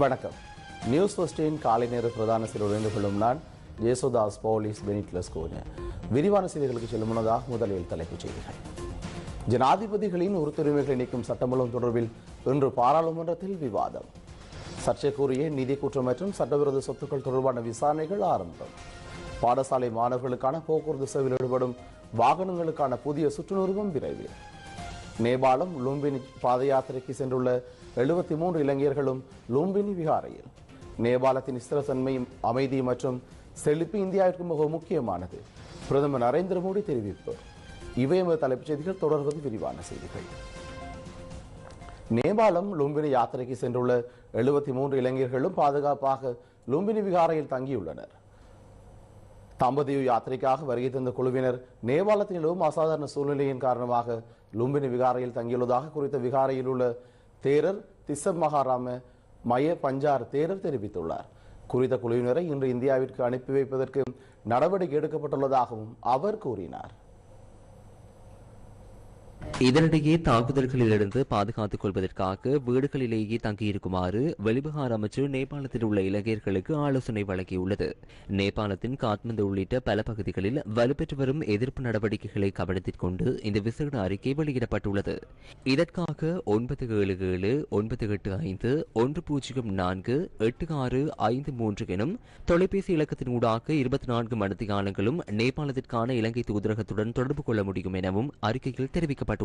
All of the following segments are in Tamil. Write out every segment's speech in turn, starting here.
வணக்கம். நியூஸ் ஃபர்ஸ்டின் காலை நேர பிரதான சில இணைந்து கொள்ளும் நான் ஜேசுதாஸ் போலீஸ் பெனிட்லஸ் கோனு. விரிவான செய்திகளுக்கு செல்லும் முன்னதாக முதலில் தலைப்புச் செய்திகள். ஜனாதிபதிகளின் உறுத்துரிமைகளை நீக்கும் சட்டமூலம் தொடர்பில் இன்று பாராளுமன்றத்தில் விவாதம். சர்ச்சைக்குரிய நிதி குற்றம் மற்றும் சட்டவிரோத சொத்துக்கள் தொடர்பான விசாரணைகள் ஆரம்பம். பாடசாலை மாணவர்களுக்கான போக்குவரத்து சேவையில் ஈடுபடும் வாகனங்களுக்கான புதிய சுற்றுநூறுவும் விரைவில். நேபாளம் லும்பினி பாத யாத்திரைக்கு சென்றுள்ள எழுபத்தி மூன்று இளைஞர்களும் லும்பினி விகாரையில். நேபாளத்தின் ஸ்திரத்தன்மை அமைதி மற்றும் செழிப்பு இந்தியாவிற்கு மிக முக்கியமானது. பிரதமர் நரேந்திர மோடி தெரிவிப்பு. இவை எமது தலைப்புச் செய்திகள். தொடர்வது விரிவான செய்திகள். நேபாளம் லும்பினி யாத்திரைக்கு சென்றுள்ள எழுபத்தி மூன்று இளைஞர்களும் பாதுகாப்பாக லும்பினி விகாரையில் தங்கியுள்ளனர். தம்பதியு யாத்திரைக்காக வருகை தந்த குழுவினர் நேபாளத்தில் நிலவும் அசாதாரண சூழ்நிலையின் காரணமாக லும்பினி விகாரையில் தங்கியுள்ளதாக குறித்த விகாரையில் உள்ள தேரர் திசப் மகாராம மய பஞ்சார் தேரர் தெரிவித்துள்ளார். குறித்த குழுவினரை இன்று இந்தியாவிற்கு அனுப்பி வைப்பதற்கு நடவடிக்கை எடுக்கப்பட்டுள்ளதாகவும் அவர் கூறினார். இதனிடையே தாக்குதல்களிலிருந்து பாதுகாத்துக் கொள்வதற்காக வீடுகளிலேயே தங்கியிருக்குமாறு வெளிவிகார அமைச்சு நேபாளத்தில் உள்ள இளைஞர்களுக்கு ஆலோசனை வழங்கியுள்ளது. நேபாளத்தின் காத்மண்டு உள்ளிட்ட பல பகுதிகளில் வலுப்பெற்று வரும் எதிர்ப்பு நடவடிக்கைகளை கவனத்தில் கொண்டு இந்த விசேட அறிக்கை வெளியிடப்பட்டுள்ளது. இதற்காக ஒன்பது ஏழு ஏழு ஒன்பது எட்டு ஐந்து ஒன்று பூஜ்ஜியம் நான்கு எட்டு ஆறு ஐந்து மூன்று எனும் தொலைபேசி இலக்கத்தின் ஊடாக இருபத்தி நான்கு மணித்தியாலங்களும் நேபாளத்திற்கான இலங்கை தூதரகத்துடன் தொடர்பு கொள்ள முடியும் எனவும் அறிக்கையில் தெரிவிக்கப்பட்டுள்ளது.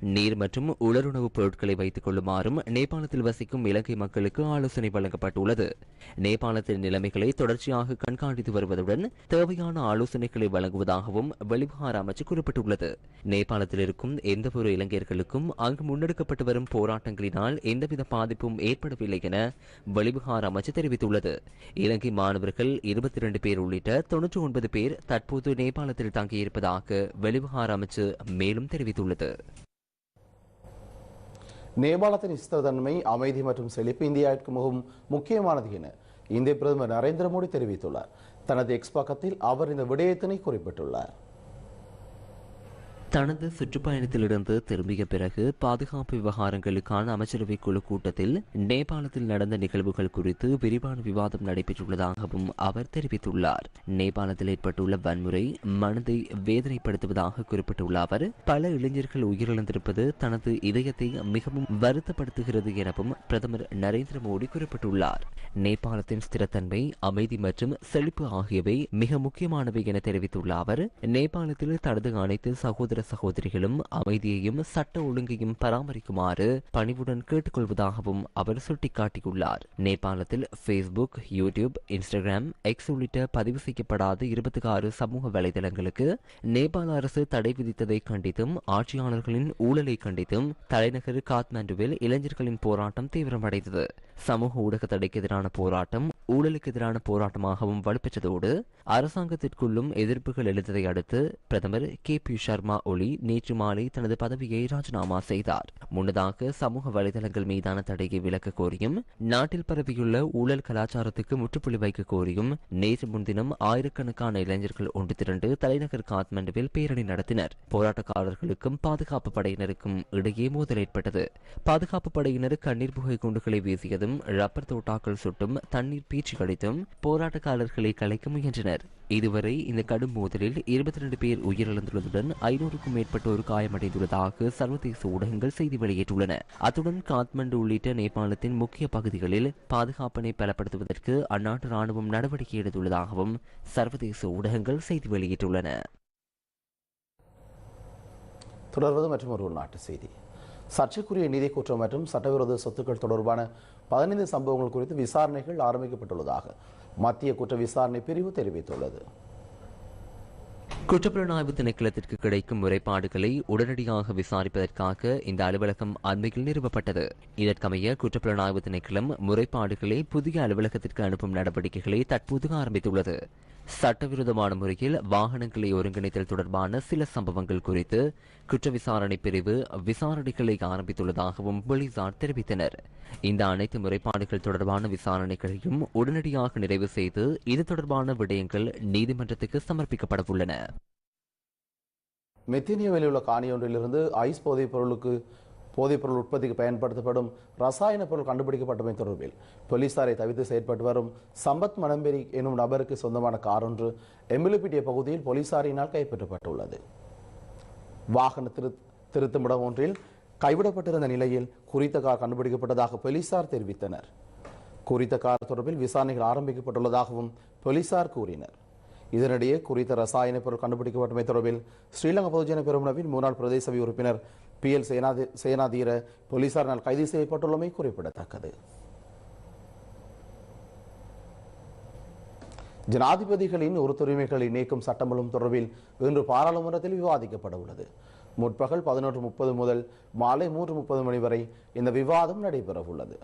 நீர் மற்றும் உலருணவுப் பொருட்களை வைத்துக் கொள்ளுமாறும் நேபாளத்தில் வசிக்கும் இலங்கை மக்களுக்கு ஆலோசனை வழங்கப்பட்டுள்ளது. நேபாளத்தின் நிலைமைகளை தொடர்ச்சியாக கண்காணித்து வருவதுடன் தேவையான ஆலோசனைகளை வழங்குவதாகவும் வெளிவிவகார அமைச்சு குறிப்பிட்டுள்ளது. நேபாளத்தில் இருக்கும் எந்தவொரு இளைஞர்களுக்கும் அங்கு முன்னெடுக்கப்பட்டு வரும் போராட்டங்களினால் எந்தவித பாதிப்பும் ஏற்படவில்லை என வெளிவிவகார அமைச்சு தெரிவித்துள்ளது. இலங்கை மாணவர்கள் இருபத்தி இரண்டு பேர் உள்ளிட்ட தொன்னூற்றி ஒன்பது பேர் தற்போது நேபாளத்தில் தங்கியிருப்பதாக வெளிவிவகார அமைச்சு மேலும் தெரிவித்துள்ளது. நேபாளத்தின் ஸ்திரத்தன்மை அமைதி மற்றும் செழிப்பு இந்தியாவிற்கு மிகவும் முக்கியமானது என இந்திய பிரதமர் நரேந்திர மோடி தெரிவித்துள்ளார். தனது எக்ஸ் பக்கத்தில் அவர் இந்த விடயத்தினை குறிப்பிட்டுள்ளார். தனது சுற்றுப்பயணத்திலிருந்து திரும்பிய பிறகு பாதுகாப்பு விவகாரங்களுக்கான அமைச்சரவை குழு கூட்டத்தில் நேபாளத்தில் நடந்த நிகழ்வுகள் குறித்து விரிவான விவாதம் நடைபெற்றுள்ளதாகவும் அவர் தெரிவித்துள்ளார். நேபாளத்தில் ஏற்பட்டுள்ள வன்முறை மனதை வேதனைப்படுத்துவதாக குறிப்பிட்டுள்ள அவர் பல இளைஞர்கள் உயிரிழந்திருப்பது தனது இதயத்தை மிகவும் வருத்தப்படுத்துகிறது எனவும் பிரதமர் நரேந்திர மோடி குறிப்பிட்டுள்ளார். நேபாளத்தின் ஸ்திரத்தன்மை அமைதி மற்றும் செழிப்பு ஆகியவை மிக முக்கியமானவை என தெரிவித்துள்ள அவர் நேபாளத்தில் தனது அனைத்து சகோதர சகோதரிகளும் அமைதியையும் சட்ட ஒழுங்கையும் பராமரிக்குமாறு பணிவுடன் கேட்டுக்கொள்வதாகவும் அவர் சுட்டிக்காட்டியுள்ளார். நேபாளத்தில் ஃபேஸ்புக் யூடியூப் இன்ஸ்டாகிராம் எக்ஸ் உள்ளிட்ட பதிவு செய்யப்படாத இருபத்தி ஆறு சமூக வலைதளங்களுக்கு நேபாள அரசு தடை விதித்ததை கண்டித்தும் ஆட்சியாளர்களின் ஊழலை கண்டித்தும் தலைநகர் காத்மாண்டுவில் இளைஞர்களின் போராட்டம் தீவிரமடைந்தது. சமூக ஊடக தடைக்கு எதிரான எதிரான போராட்டம் ஊழலுக்கு எதிரான போராட்டமாகவும் வலுப்பெற்றதோடு அரசாங்கத்திற்குள்ளும் எதிர்ப்புகள் எழுந்ததை அடுத்து பிரதமர் கே. பி. சர்மா ஒலி நேற்று மாலை தனது பதவியை ராஜினாமா செய்தார். முன்னதாக சமூக வலைதளங்கள் மீதான தடையை விலக்க கோரியும் நாட்டில் பரவியுள்ள ஊழல் கலாச்சாரத்துக்கு முற்றுப்புள்ளி வைக்க கோரியும் நேற்று முன்தினம் ஆயிரக்கணக்கான இளைஞர்கள் ஒன்று திரண்டு தலைநகர் காத்மண்டுவில் பேரணி நடத்தினர். போராட்டக்காரர்களுக்கும் பாதுகாப்பு படையினருக்கும் இடையே மோதல் ஏற்பட்டது. பாதுகாப்பு படையினர் கண்ணீர் புகை குண்டுகளை வீசியதும் ரப்பர் தோட்டாக்கள் சுட்டும் தண்ணீர் பீச்சு கடித்தும் போராட்டக்காரர்களை கலைக்க முயன்றனர். இதுவரை இந்த கடும் மோதலில் இருபத்தி ரெண்டு பேர் உயிரிழந்துள்ளதுடன் ஐநூறுக்கும் மேற்பட்டோர் காயமடைந்துள்ளதாக சர்வதேச ஊடகங்கள் செய்தி வெளியிட்டுள்ளன. அத்துடன் காத்மண்டு உள்ளிட்ட நேபாளத்தின் முக்கிய பகுதிகளில் பாதுகாப்பினை பலப்படுத்துவதற்கு அந்நாட்டு ராணுவம் நடவடிக்கை எடுத்துள்ளதாகவும் சர்வதேச ஊடகங்கள் செய்தி வெளியிட்டுள்ளன. தொடர்வது மற்றும் ஒரு உள்நாட்டு செய்தி. சர்ச்சைக்குரிய நிதி குற்றம் மற்றும் சட்டவிரோத சொத்துக்கள் தொடர்பான பதினைந்து சம்பவங்கள் குறித்து விசாரணைகள் ஆரம்பிக்கப்பட்டுள்ளதாக மத்திய குற்ற விசாரணை பிரிவு தெரிவித்துள்ளது. குற்றப்புலனாய்வு திணைக்களத்திற்கு கிடைக்கும் முறைப்பாடுகளை உடனடியாக விசாரிப்பதற்காக இந்த அலுவலகம் அண்மையில் நிறுவப்பட்டது. இதற்கமைய குற்றப்புலனாய்வு திணைக்களம் முறைப்பாடுகளை புதிய அலுவலகத்திற்கு அனுப்பும் நடவடிக்கைகளை தற்போது ஆரம்பித்துள்ளது. சட்டவிரோதமான முறையில் வாகனங்களை ஒருங்கிணைத்தல் தொடர்பான சில சம்பவங்கள் குறித்து குற்ற விசாரணை பிரிவு விசாரணைகளை ஆரம்பித்துள்ளதாகவும் போலீசார் தெரிவித்தனர். இந்த அனைத்து முறைப்பாடுகள் தொடர்பான விசாரணைகளையும் உடனடியாக நிறைவு செய்து இது தொடர்பான விடயங்கள் நீதிமன்றத்துக்கு சமர்ப்பிக்கப்பட உள்ளன மெத்தினியாவில் உள்ள காணியொன்றிலிருந்து ஐஸ் போதைப் பொருளுக்கு போதைப்பொருள் உற்பத்திக்கு பயன்படுத்தப்படும் ரசாயன பொருள் கண்டுபிடிக்கப்பட்டமை தொடர்பில் போலீசாரை தவிர்த்து செயற்பட்டு வரும் சம்பத் மணம்பெரி எனும் நபருக்கு சொந்தமான கார் ஒன்று எம்எல்பிடிய பகுதியில் போலீசாரினால் கைப்பற்றப்பட்டுள்ளது. வாகன திரு திருத்தமிடம் ஒன்றில் கைவிடப்பட்டிருந்த நிலையில் குறித்த கார் கண்டுபிடிக்கப்பட்டதாக போலீசார் தெரிவித்தனர். குறித்த கார் தொடர்பில் விசாரணைகள் ஆரம்பிக்கப்பட்டுள்ளதாகவும் போலீசார் கூறினர். இதனிடையே குறித்த ரசாயன பொருள் கண்டுபிடிக்கப்பட்டமை தொடர்பில் ஸ்ரீலங்கா பொதுஜன பெருமனவின் முன்னாள் பிரதேச உறுப்பினர் பி எல் சேனாதி சேனாதீர போலீசாரினால் கைது செய்யப்பட்டுள்ளமை குறிப்பிடத்தக்கது. ஜனாதிபதிகளின் உறுத்துரிமைகளை நீக்கும் சட்டமூலம் தொடர்பில் இன்று பாராளுமன்றத்தில் விவாதிக்கப்பட உள்ளது. முற்பகல் பதினொன்று முப்பது முதல் மாலை மூன்று முப்பது மணி வரை இந்த விவாதம் நடைபெறவுள்ளது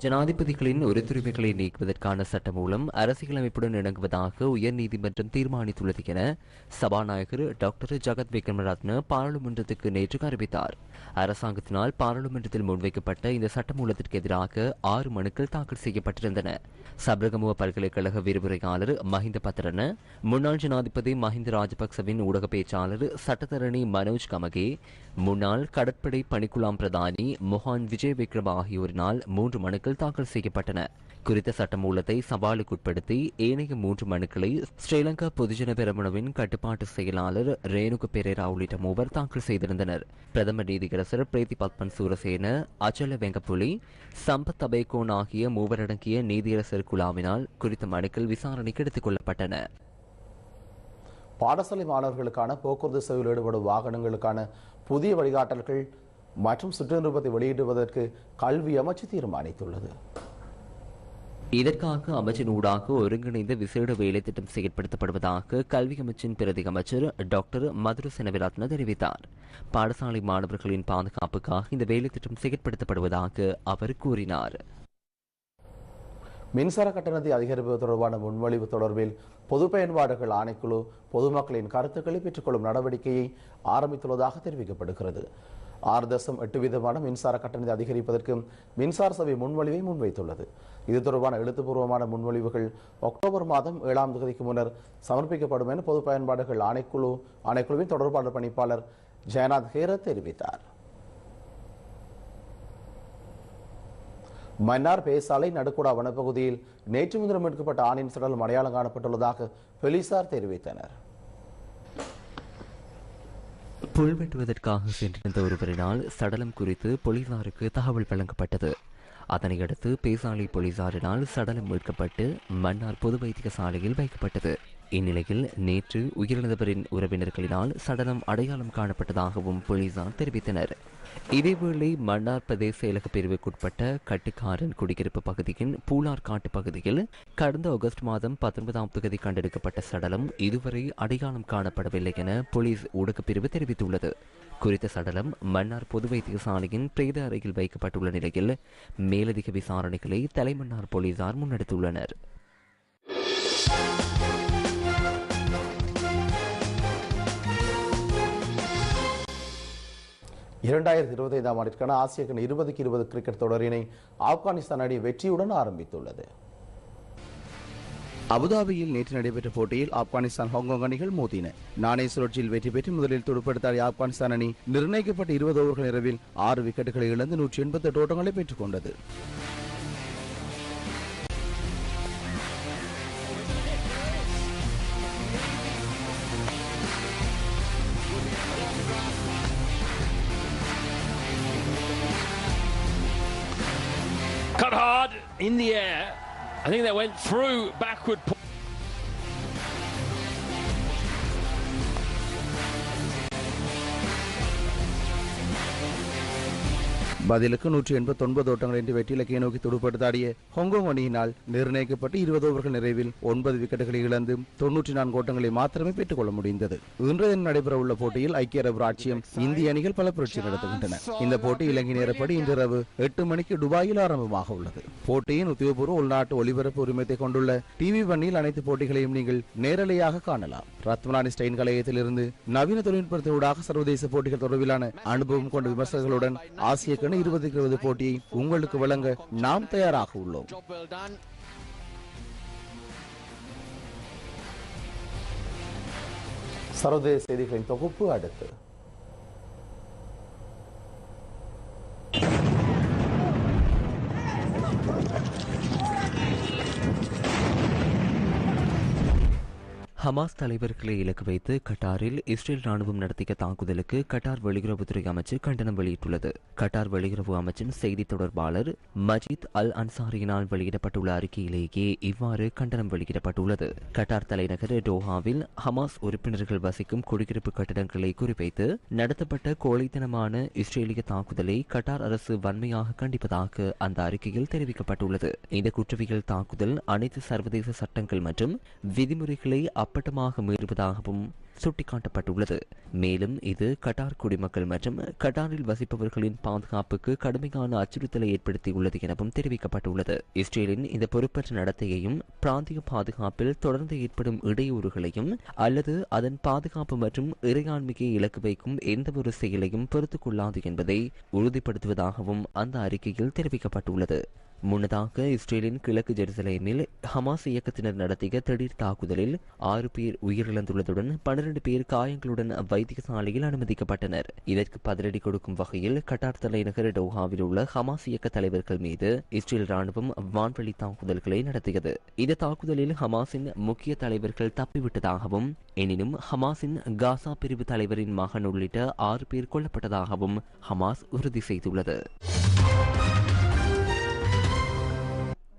ஜனாதிபதிகளின் உரித்துரிமைகளை நீக்குவதற்கான சட்ட மூலம் அரசியலமைப்புடன் இணங்குவதாக உயர்நீதிமன்றம் தீர்மானித்துள்ளது என சபாநாயகர் டாக்டர் ஜகத் விக்ரமரத்ன பாராளுமன்றத்துக்கு நேற்று அறிவித்தார் அரசாங்கத்தினால் பாராளுமன்றத்தில் முன்வைக்கப்பட்ட இந்த சட்டமூலத்திற்கு எதிராக ஆறு மனுக்கள் தாக்கல் செய்யப்பட்டிருந்தன. சபரகமுவ பல்கலைக்கழக விரிவுரையாளர் மஹிந்த பத்ரன முன்னாள் ஜனாதிபதி மஹிந்த ராஜபக்சவின் ஊடக பேச்சாளர் சட்டத்தரணி மனோஜ் கமகே முன்னாள் கடற்படை பணிக்குழாம் பிரதானி மொஹான் விஜய் விக்ரம் ஆகியோரினால் மூன்று மனுக்கள் மனுக்கள் தாக்கல் செய்யப்பட்டன. குறித்த சட்டமூலத்தை சவாலுக்குட்படுத்தி ஏனைய மூன்று மனுக்களை ஸ்ரீலங்கா பொதுஜன பெரமுனவின் கட்டுப்பாட்டு செயலாளர் ரேணுக பெரேரா உள்ளிட்ட மூவர் தாக்கல் செய்திருந்தனர். பிரதம நீதியரசர் பிரீத்தி பத்மன் சூரசேன அச்சல வெங்கப்புலி சம்பத் அபேகோன் ஆகிய மூவரடங்கிய நீதியரசர் குழாவினால் குறித்த மனுக்கள் விசாரணைக்கு எடுத்துக் கொள்ளப்பட்டன. பாடசாலை மாணவர்களுக்கான போக்குவரத்து சேவையில் ஈடுபடும் வாகனங்களுக்கான புதிய வழிகாட்டல்கள் மற்றும் சுற்றுநிருபத்தை வெளியிடுவதற்கு கல்வி அமைச்சு தீர்மானித்துள்ளது. இதற்காக அமைச்சின் ஊடாக ஒருங்கிணைந்த விசேட வேலை திட்டம் செயற்படுத்தப்படுவதாக கல்வி அமைச்சின் பிரதி அமைச்சர் டாக்டர் மதுர செனவிரத்ன தெரிவித்தார். பாடசாலை மாணவர்களின் பாதுகாப்புக்காக இந்த வேலை திட்டம் செயற்படுத்தப்படுவதாக அவர் கூறினார். மின்சார கட்டணத்தை அதிகரிப்பது தொடர்பான முன்மொழிவு தொடர்பில் பொது பயன்பாடுகள் ஆணைக்குழு பொதுமக்களின் கருத்துக்களை பெற்றுக்கொள்ளும் நடவடிக்கையை ஆரம்பித்துள்ளதாக தெரிவிக்கப்படுகிறது. ஆறு தசம் எட்டு வீதமான மின்சார கட்டணத்தை அதிகரிப்பதற்கு மின்சார சபை முன்மொழிவை முன்வைத்துள்ளது. இது தொடர்பான எழுத்துப்பூர்வமான முன்மொழிவுகள் அக்டோபர் மாதம் ஏழாம் தேதிக்கு முன்னர் சமர்ப்பிக்கப்படும் என பொது பயன்பாடுகள் ஆணைக்குழு ஆணைக்குழுவின் தொடர்பாளர் பணிப்பாளர் ஜெயநாத் ஹேரத் தெரிவித்தார். மன்னார் பேசாலை நடுக்குடா வனப்பகுதியில் நேற்று முன்தினம் எடுக்கப்பட்ட ஆணின் சடல் அடையாளம் காணப்பட்டுள்ளதாக போலீசார் தெரிவித்தனர். புல் வெட்டுவதற்காக சென்றிருந்த ஒருவரினால் சடலம் குறித்து போலீசாருக்கு தகவல் வழங்கப்பட்டது. அதனையடுத்து பேசாலை போலீசாரினால் சடலம் மீட்கப்பட்டு மன்னார் பொது வைத்திய சாலையில் வைக்கப்பட்டது. இந்நிலையில் நேற்று உயிரிழந்தவரின் உறவினர்களினால் சடலம் அடையாளம் காணப்பட்டதாகவும் போலீசார் தெரிவித்தனர். இதேவேளை மன்னார் பிரதேச செயலக பிரிவுக்குட்பட்ட கட்டுக்காரன் குடியிருப்பு பகுதியின் பூலார் காட்டு பகுதியில் கடந்த ஆகஸ்ட் மாதம் பத்தொன்பதாம் தொகுதி கண்டெடுக்கப்பட்ட சடலம் இதுவரை அடையாளம் காணப்படவில்லை என போலீஸ் ஊடகப் பிரிவு தெரிவித்துள்ளது. குறித்த சடலம் மன்னார் பொது வைத்தியசாலையின் பிரேத அறையில் வைக்கப்பட்டுள்ள நிலையில் மேலதிக விசாரணைகளை தலைமன்னார் போலீசார் முன்னெடுத்துள்ளனர். இரண்டாயிரத்தி இருபத்தைந்தாம் ஆண்டிற்கான ஆசிய கண் இருபதுக்கு இருபது கிரிக்கெட் தொடரினை ஆப்கானிஸ்தான் அணி வெற்றியுடன் ஆரம்பித்துள்ளது. அபுதாபியில் நேற்று நடைபெற்ற போட்டியில் ஆப்கானிஸ்தான் ஹாங்காங் அணிகள் மோதின. நாணய சுழற்சியில் வெற்றி பெற்று முதலில் துடுப்படுத்தாடிய ஆப்கானிஸ்தான் அணி நிர்ணயிக்கப்பட்ட இருபது ஓவர்கள் இரவில் ஆறு விக்கெட்டுகளை இழந்து நூற்றி எண்பத்தி எட்டு ஓட்டங்களை பெற்றுக் கொண்டது. In the air. I think they went through backward. பதிலுக்கு நூற்றி எண்பத்தி ஒன்பது ஓட்டங்கள் என்று வெற்றி இலக்கையை நோக்கி துடுப்படுத்தாடிய ஹாங்காங் அணியினால் நிர்ணயிக்கப்பட்டு இருபது ஓவர்கள் நிறைவில் ஒன்பது விக்கெட்டுகளை இழந்து தொன்னூற்றி நான்கு ஓட்டங்களை மாத்திரமே பெற்றுக் கொள்ள முடிந்தது. இன்றைய தினம் நடைபெறவுள்ள போட்டியில் ஐக்கிய அரபு ராட்சியம் இந்திய அணிகள் பல புரட்சி நடத்துகின்றன. இந்த போட்டி இலங்கை நேரப்படி இன்றிரவு எட்டு மணிக்கு துபாயில் ஆரம்பமாக உள்ளது. போட்டியின் உத்தியோகபூர்வ உள்நாட்டு ஒலிபரப்பு உரிமத்தை கொண்டுள்ள டிவி வன்னியில் அனைத்து போட்டிகளையும் நீங்கள் நேரலையாக காணலாம். ரத்மலானி ஸ்டெயின் கலையத்திலிருந்து நவீன தொழில்நுட்பத்தினூடாக சர்வதேச போட்டிகள் தொடர்பிலான அனுபவம் கொண்ட விமர்சகர்களுடன் ஆசிய கணி இருபது இருபது போட்டியை உங்களுக்கு வழங்க நாம் தயாராக உள்ளோம். சர்வதேச செய்திகளின் தொகுப்பு அடுத்து. ஹமாஸ் தலைவர்களை இலக்கு வைத்து கட்டாரில் இஸ்ரேல் ராணுவம் நடத்திய தாக்குதலுக்கு கட்டார் வெளியுறவுத்துறை அமைச்சு கண்டனம் வெளியிட்டுள்ளது. கட்டார் வெளியுறவு அமைச்சின் செய்தி தொடர்பாளர் மஜித் அல் அன்சாரியினால் வெளியிடப்பட்டுள்ள அறிக்கையிலேயே இவ்வாறு கண்டனம் வெளியிடப்பட்டுள்ளது. கட்டார் தலைநகர் டோஹாவில் ஹமாஸ் உறுப்பினர்கள் வசிக்கும் குடியிருப்பு கட்டிடங்களை குறிவைத்து நடத்தப்பட்ட கோழைத்தனமான இஸ்ரேலிய தாக்குதலை கட்டார் அரசு வன்மையாக கண்டிப்பதாக அந்த அறிக்கையில் தெரிவிக்கப்பட்டுள்ளது. இந்த குற்றவியல் தாக்குதல் அனைத்து சர்வதேச சட்டங்கள் மற்றும் விதிமுறைகளை அப்பட்டமாக மீறுவதாகவும் சுட்டிக்காட்டப்பட்டுள்ளது. மேலும் இது கட்டார் குடிமக்கள் மற்றும் கட்டாரில் வசிப்பவர்களின் பாதுகாப்புக்கு கடுமையான அச்சுறுத்தலை ஏற்படுத்தியுள்ளது எனவும் தெரிவிக்கப்பட்டுள்ளது. இஸ்ரேலின் இந்த பொறுப்பற்ற நடத்தையையும் பிராந்திய பாதுகாப்பில் தொடர்ந்து ஏற்படும் இடையூறுகளையும் அல்லது அதன் பாதுகாப்பு மற்றும் இறையாண்மையை இலக்கு வைக்கும் எந்தவொரு செயலையும் பொறுத்துக் கொள்ளாது என்பதை உறுதிப்படுத்துவதாகவும் அந்த அறிக்கையில் தெரிவிக்கப்பட்டுள்ளது. முன்னதாக இஸ்ரேலின் கிழக்கு ஜெருசலேமில் ஹமாஸ் இயக்கத்தினர் நடத்திய திடீர் தாக்குதலில் ஆறு பேர் உயிரிழந்துள்ளதுடன் பன்னிரண்டு பேர் காயங்களுடன் வைத்தியசாலையில் அனுமதிக்கப்பட்டனர். இதற்கு பதிலடி கொடுக்கும் வகையில் கட்டார் தலைநகர் டோஹாவில் உள்ள ஹமாஸ் இயக்க தலைவர்கள் மீது இஸ்ரேல் ராணுவம் வான்வழி தாக்குதல்களை நடத்தியது. இந்த தாக்குதலில் ஹமாஸின் முக்கிய தலைவர்கள் தப்பிவிட்டதாகவும் எனினும் ஹமாஸின் காசா பிரிவு தலைவரின் மகன் உள்ளிட்ட ஆறு பேர் கொல்லப்பட்டதாகவும் ஹமாஸ் உறுதி செய்துள்ளது.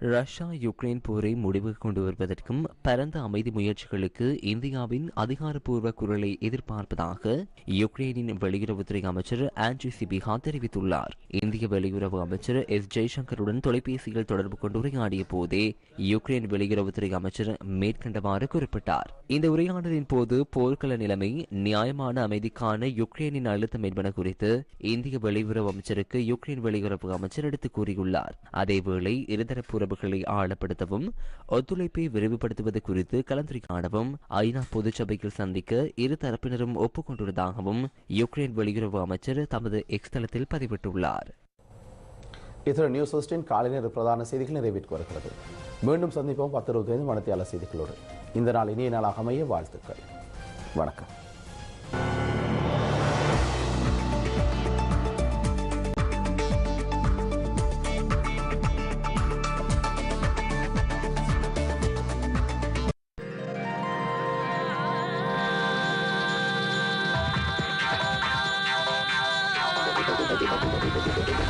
ரஷ்யா யுக்ரைன் போரை முடிவுக்கு கொண்டு வருவதற்கும் பரந்த அமைதி முயற்சிகளுக்கு இந்தியாவின் அதிகாரப்பூர்வ குரலை எதிர்பார்ப்பதாக யுக்ரைனின் வெளியுறவுத்துறை அமைச்சர் ஆண்ட்ரி சிபிஹா தெரிவித்துள்ளார். இந்திய வெளியுறவு அமைச்சர் எஸ். ஜெய்சங்கருடன் தொலைபேசியில் தொடர்பு கொண்டு உரையாடிய போதே யுக்ரைன் வெளியுறவுத்துறை அமைச்சர் மேற்கண்டவாறு குறிப்பிட்டார். இந்த உரையாடலின் போது போர்க்கள நிலைமை நியாயமான அமைதிக்கான யுக்ரைனின் அழுத்தம் என்பன குறித்து இந்திய வெளியுறவு அமைச்சருக்கு யுக்ரைன் வெளியுறவு அமைச்சர் எடுத்து கூறியுள்ளார். அதேவேளை இருதரப்பு உறவுகளை ஆழப்படுத்தவும் ஒத்துழைப்பை விரிவுபடுத்துவது குறித்து கலந்துரையாடவும் ஐநா பொதுச்சபையில் சந்திக்க இரு தரப்பினரும் ஒப்புக்கொண்டுள்ளதாகவும் யுக்ரைன் வெளியுறவு அமைச்சர் தமது எக்ஸ் தளத்தில் பதிவிட்டுள்ளார். இத்துடன் நியூஸ் ஃபர்ஸ்டின் காலை நேர பிரதான செய்திகள் நிறைவேற்றி வருகிறது. மீண்டும் சந்திப்போம் பத்து இருபத்தைந்து மணத்தியாளர் செய்திகளோடு இந்த நாள் இனிய நாளாக அமைய வாழ்த்துக்கள் வணக்கம்.